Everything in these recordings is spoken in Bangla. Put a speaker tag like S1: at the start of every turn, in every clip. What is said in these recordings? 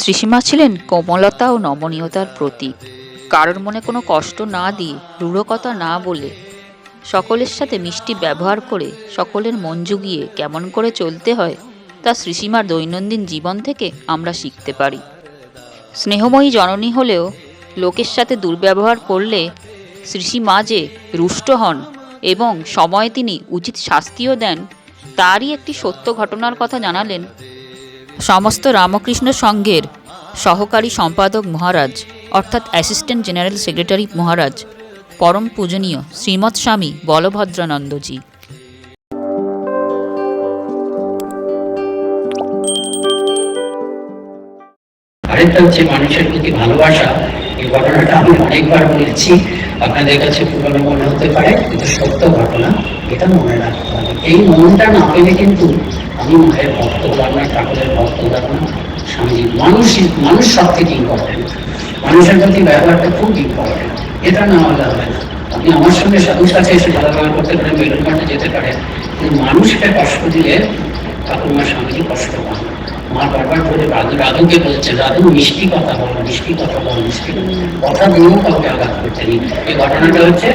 S1: শ্রীসীমা ছিলেন কোমলতা ও নমনীয়তার প্রতীক। কারোর মনে কোনো কষ্ট না দিয়ে, রূঢ়কতা না বলে, সকলের সাথে মিষ্টি ব্যবহার করে সকলের মন জুগিয়ে কেমন করে চলতে হয়, তা শ্রীসীমার দৈনন্দিন জীবন থেকে আমরা শিখতে পারি। স্নেহময়ী জননী হলেও লোকের সাথে দুর্ব্যবহার করলে শ্রীসীমা যে রুষ্ট হন এবং সময়ে তিনি উচিত শাস্তিও দেন, তারই একটি সত্য ঘটনার কথা জানালেন সমস্ত রামকৃষ্ণ সংঘের সহকারী সম্পাদক মহারাজ, অর্থাৎ অ্যাসিস্ট্যান্ট জেনারেল সেক্রেটারি মহারাজ, পরম পূজনীয় শ্রীমৎ স্বামী বলভদ্রানন্দজি।
S2: আরেকটা হচ্ছে মানুষের প্রতি ভালোবাসা, এই ঘটনাটা আমি অনেকবার বলেছি। আপনাদের কাছে পুরনো মনে হতে পারে, কিন্তু সত্য ঘটনা এটা মনে রাখতে হবে। এই মনটা না পেলে কিন্তু আমি মায়ের ভক্ত হলাম না ঠাকুরের ভক্ত হলাম না স্বামী, মানুষ মানুষ সব থেকে ইম্পর্টেন্ট মানুষের প্রতি ব্যবহারটা খুব ইম্পর্টেন্ট এটা না হলে হবে না। আপনি আমার সঙ্গে সাধুর কাছে এসে ভালো ব্যবহার করতে পারেন বেলুন যেতে পারেন, কিন্তু মানুষকে কষ্ট দিলে ঠাকুরমা স্বামীজি কষ্ট পান মা বারবার করে বলছে মিষ্টি কথা মিষ্টি কথা মিষ্টি কাউকে আঘাত এই ঘটনাটা হচ্ছে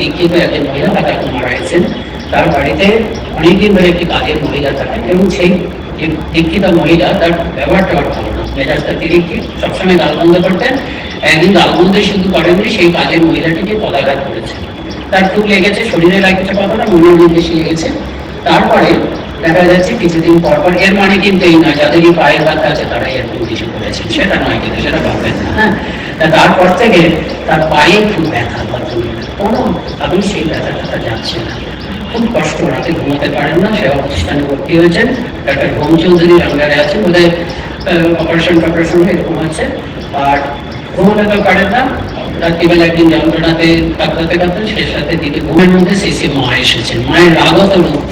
S2: দীক্ষিত একজন মহিলা মারা গেছেন তার বাড়িতে অনেকদিন ধরে একটি কাজের মহিলা থাকেন এবং সেই দীক্ষিত মহিলা, তার ব্যবহারটা না। মেজাজটা তিরিকি সবসময় গালবন্ধ করতেন। একদিন গালবন্ধই শুধু করেননি, সেই কাজের মহিলাটিকে পদাঘাত করেছেন। তার খুব লেগেছে, শরীরে লাগছে কথা না, মনের লেগেছে। তারপরে দেখা যাচ্ছে কিছুদিন পর পর, এর মানে কিন্তু এই নয় যাদেরই পায়ের ব্যথা আছে, তারাই এরকম কিছু করেছেন সেটা নয় কিন্তু, সেটা ভাববেন না। হ্যাঁ তারপর থেকে তার পায়ে খুব ব্যথা কোনো সেই ব্যথা ব্যথা যাচ্ছে না। খুব কষ্ট, রাতে ঘুমাতে পারেন না সেবা প্রতিষ্ঠানে ভর্তি হয়েছেন। ডাক্তার বোধহয় অপারেশন টপারেশন এরকম আছে আর ঘুমাতে পারেন না, রাত্রিবেলা একদিন যন্ত্রণাতে কাঁদতে সেই সাথে দিদি ঘুমের মধ্যে শেষে মা এসেছেন। মায়ের রাগত রূপ।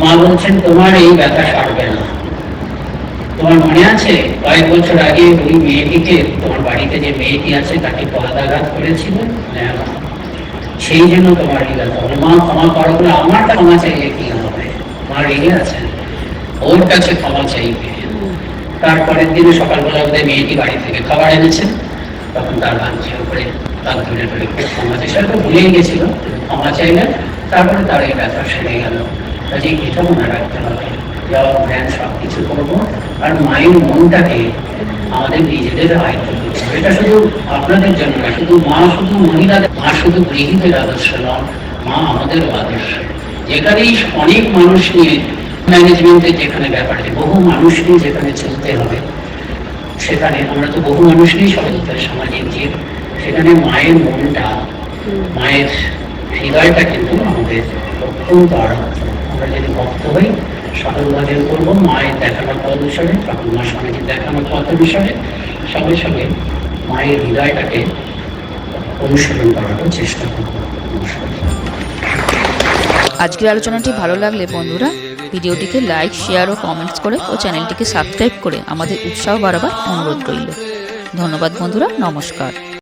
S2: মা বলছেন, তোমার এই ব্যথা সারবে না। তোমার মনে আছে, কয়েক বছর আগে ওই মেয়েটিকে, তোমার বাড়িতে যে মেয়েটি আছে, তাকে পদাঘাত করেছিল? সেই জন্য তোমার এই ব্যথা মা ক্ষমা করো বলে আমারটা ক্ষমা চাইলে কি হবে? মা রেগে আছেন। ওর কাছে ক্ষমা চাইবে। তারপরের দিনে সকালবেলা ওদের মেয়েটি বাড়ি থেকে খাবার এনেছেন তখন তার ভাঞ্জি উপরে তার ধরে ধরে ক্ষমা চাই সেটা ভুলেই গেছিল। ক্ষমা চাইলেন তারপরে তার এই ব্যথা সেরে গেল। কাজে এটা মনে রাখতে হবে জব ধ্যান সব কিছু করব। আর মায়ের মনটাকে আমাদের নিজেদের আয়ত্ত করতে হবে এটা শুধু আপনাদের জন্য না শুধু মা শুধু মহিলাদের মা শুধু গৃহীদের আদর্শ নয় মা আমাদেরও আদর্শ। যেখানেই অনেক মানুষ নিয়ে ম্যানেজমেন্টের যেখানে ব্যাপার বহু মানুষ নিয়ে যেখানে চলতে হবে সেখানে আমরা তো বহু মানুষ নিয়েই সহযোগিতার সামাজিক জীব। সেখানে মায়ের মনটা মায়ের হৃদয়টা কিন্তু আমাদের অত্যন্ত আরাধ্য। আমরা যদি ভক্ত হই সরল করব, মায়ের দেখানো পথ অনুসারে ঠাকুরমা স্বামীজির দেখানো পথ অনুসারে, সঙ্গে সঙ্গে মায়ের হৃদয়টাকে অনুসরণ করারও চেষ্টা করব।
S1: আজকের আলোচনাটি ভালো লাগলে বন্ধুরা, ভিডিওটিকে লাইক শেয়ার ও কমেন্টস করে ও চ্যানেলটিকে সাবস্ক্রাইব করে আমাদের উৎসাহ বাড়াবার অনুরোধ রইল। ধন্যবাদ বন্ধুরা, নমস্কার।